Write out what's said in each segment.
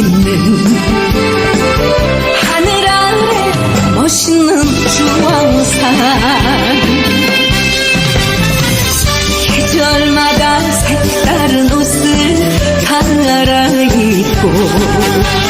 있는 하늘 아래 멋있는 주황산. 계절마다 색다른 옷을 갈아 입고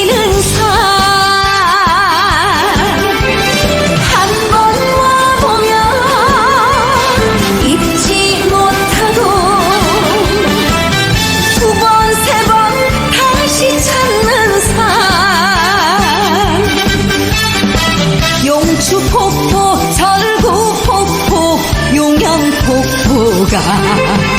哈哈哈